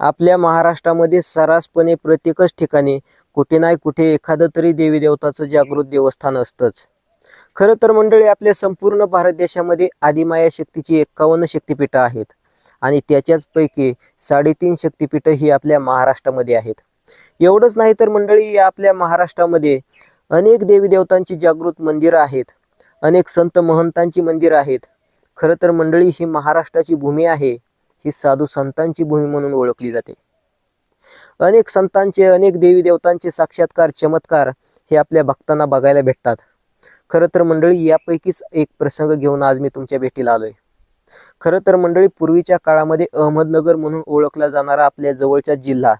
आपल्या महाराष्ट्रामध्ये सर्रासपणे प्रत्येकच ठिकाणी कुठे नाही कुठे एखादं तरी देवी देवताचं जागृत देवस्थान असतंच. खरं तर मंडळी आपल्या संपूर्ण भारत देशामध्ये आदिमाया शक्तीची एक्कावन्न शक्तिपीठं आहेत आणि त्याच्याच पैकी साडेतीन शक्तिपीठं ही आपल्या महाराष्ट्रामध्ये आहेत. एवढंच नाही तर मंडळी या आपल्या महाराष्ट्रामध्ये अनेक देवी देवतांची जागृत मंदिरं आहेत अनेक संत महंतांची मंदिरं आहेत. खरं तर मंडळी ही महाराष्ट्राची भूमी आहे. ही साधू संतांची भूमी म्हणून ओळखली जाते. अनेक संतांचे अनेक देवी देवतांचे साक्षात्कार चमत्कार हे आपल्या भक्तांना बघायला भेटतात. खरं तर मंडळी यापैकीच एक प्रसंग घेऊन आज मी तुमच्या भेटीला आलोय. खरं तर मंडळी पूर्वीच्या काळामध्ये अहमदनगर म्हणून ओळखला जाणारा आपल्या जवळचा जिल्हा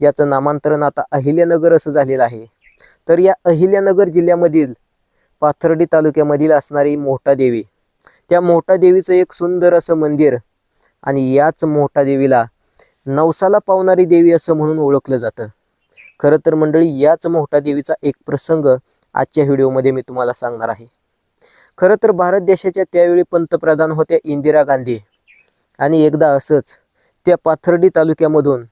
याचं नामांतरण आता अहिल्यानगर असं झालेलं आहे. तर या अहिल्यानगर जिल्ह्यामधील पाथर्डी तालुक्यामधील असणारी मोठा देवी त्या मोठा देवीचं एक सुंदर असं मंदिर आणि याच मोठा देवीला नवसाला पावणारी देवी असं म्हणून ओळखलं जातं. खरं तर मंडळी याच मोठा देवीचा एक प्रसंग आजच्या व्हिडिओमध्ये मी तुम्हाला सांगणार आहे. खरं तर भारत देशाच्या त्यावेळी पंतप्रधान होत्या इंदिरा गांधी. आणि एकदा असंच त्या पाथर्डी तालुक्यामधून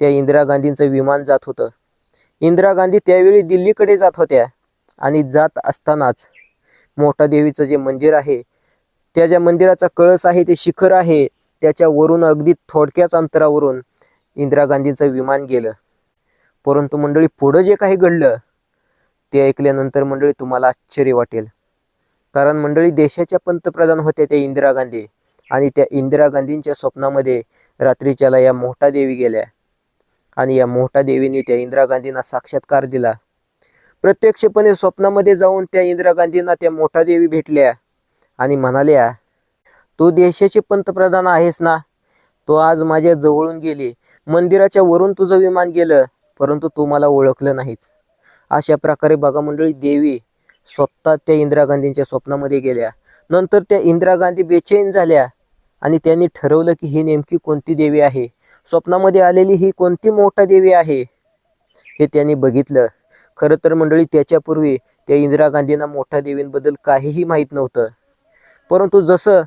त्या इंदिरा गांधींचं विमान जात होतं. इंदिरा गांधी त्यावेळी दिल्लीकडे जात होत्या आणि जात असतानाच मोठा देवीचं जे मंदिर आहे त्या ज्या मंदिराचा कळस आहे ते शिखर आहे त्याच्यावरून अगदी थोडक्याच अंतरावरून इंदिरा गांधींचं विमान गेलं. परंतु मंडळी पुढं जे काही घडलं ते ऐकल्यानंतर मंडळी तुम्हाला आश्चर्य वाटेल. कारण मंडळी देशाच्या पंतप्रधान होत्या त्या इंदिरा गांधी आणि त्या इंदिरा गांधींच्या स्वप्नामध्ये रात्रीच्याला या मोठा देवी गेल्या. आणि या मोठा देवीने त्या इंदिरा गांधींना साक्षात्कार दिला. प्रत्यक्षपणे स्वप्नामध्ये जाऊन त्या इंदिरा गांधींना त्या मोठा देवी भेटल्या. आणि म्हणाल्या तू देशाचे पंतप्रधान आहेस ना? तो आज माझ्या जवळून गेली. मंदिराच्या वरून तुझं विमान गेलं परंतु तू मला ओळखलं नाहीच अशा प्रकारे बघा मंडळी देवी स्वतः त्या इंदिरा गांधींच्या स्वप्नामध्ये गेल्या. नंतर त्या इंदिरा गांधी बेचैन झाल्या आणि त्यांनी ठरवलं की ही नेमकी कोणती देवी आहे? स्वप्नामध्ये आलेली ही कोणती मोठा देवी आहे? हे त्यांनी बघितलं. खरं तर मंडळी त्याच्यापूर्वी त्या इंदिरा गांधींना मोठ्या देवींबद्दल काहीही माहीत नव्हतं. परंतु जसं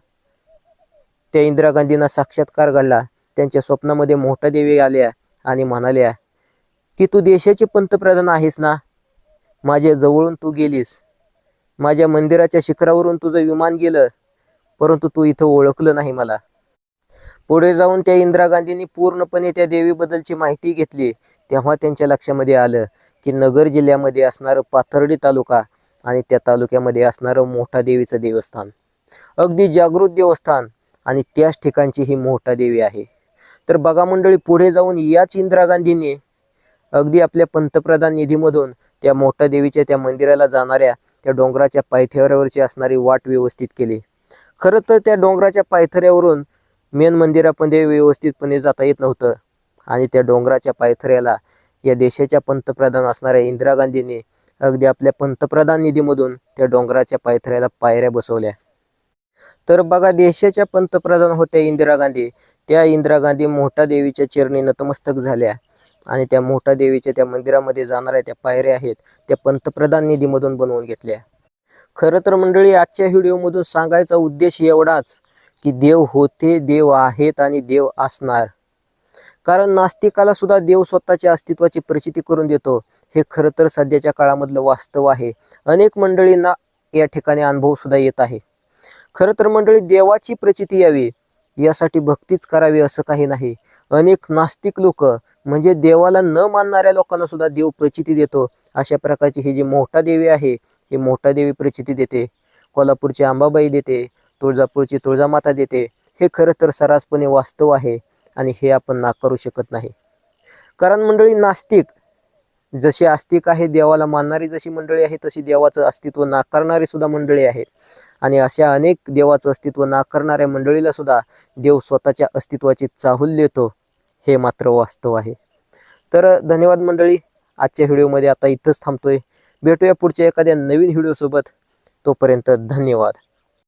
त्या इंदिरा गांधींना साक्षात्कार घडला त्यांच्या स्वप्नामध्ये मोठा देवी आल्या आणि म्हणाल्या की तू देशाचे पंतप्रधान आहेस ना? माझ्या जवळून तू गेलीस. माझ्या मंदिराच्या शिखरावरून तुझं विमान गेलं परंतु तू इथं ओळखलं नाही मला. पुढे जाऊन त्या इंदिरा गांधींनी पूर्णपणे त्या देवीबद्दलची माहिती घेतली. तेव्हा त्यांच्या लक्षामध्ये आलं की नगर जिल्ह्यामध्ये असणारं पाथर्डी तालुका आणि त्या तालुक्यामध्ये असणारं मोठा देवीचं देवस्थान. अगदी जागृत देवस्थान आणि त्याच ठिकाणची ही मोठा देवी आहे. तर बघा मंडळी पुढे जाऊन याच इंदिरा गांधींनी अगदी आपल्या पंतप्रधान निधीमधून त्या मोठ्या देवीच्या त्या मंदिराला जाणाऱ्या त्या डोंगराच्या पायथ्यावरची असणारी वाट व्यवस्थित केली. खरं तर त्या डोंगराच्या पायथऱ्यावरून मेन मंदिरामध्ये व्यवस्थितपणे जाता येत नव्हतं आणि त्या डोंगराच्या पायथऱ्याला या देशाच्या पंतप्रधान असणाऱ्या इंदिरा गांधींनी अगदी आपल्या पंतप्रधान निधीमधून त्या डोंगराच्या पायथऱ्याला पायऱ्या बसवल्या. तर बघा देशाच्या पंतप्रधान होत्या इंदिरा गांधी. त्या इंदिरा गांधी मोठा देवीच्या चिरणी नतमस्तक झाल्या. आणि त्या मोठा देवीच्या त्या मंदिरामध्ये जाणाऱ्या त्या पायऱ्या आहेत त्या पंतप्रधान निधीमधून बनवून घेतल्या. खरं तर मंडळी आजच्या व्हिडिओमधून सांगायचा उद्देश एवढाच की देव होते देव आहेत आणि देव असणार. कारण नास्तिकाला सुद्धा देव स्वतःच्या अस्तित्वाची प्रचिती करून देतो हे खरं तर सध्याच्या काळामधलं वास्तव आहे. अनेक मंडळींना या ठिकाणी अनुभव सुद्धा येत आहे. खरं तर मंडळी देवाची प्रचिती यावी. यासाठी भक्तीच करावी असं काही नाही. अनेक नास्तिक लोक म्हणजे देवाला न मानणाऱ्या लोकांना सुद्धा देव प्रचिती देतो. अशा प्रकारची ही जी मोठा देवी आहे ही मोठा देवी प्रचिती देते. कोल्हापूरची अंबाबाई देते तुळजापूरची तुळजामाता देते. हे खरं तर सर्रासपणे वास्तव आहे आणि हे आपण नाकारू शकत नाही. कारण मंडळी नास्तिक जशी आस्तिक आहे देवाला मानणारी जशी मंडळी आहे तशी देवाचं अस्तित्व नाकारणारी सुद्धा मंडळी आहेत. आणि अशा अनेक देवाचं अस्तित्व नाकारणाऱ्या मंडळीला सुद्धा देव स्वतःच्या अस्तित्वाची चाहूल देतो हे मात्र वास्तव आहे. तर धन्यवाद मंडळी आजच्या व्हिडिओमध्ये आता इथंच थांबतोय. भेटूया पुढच्या एखाद्या नवीन व्हिडिओसोबत. तोपर्यंत धन्यवाद.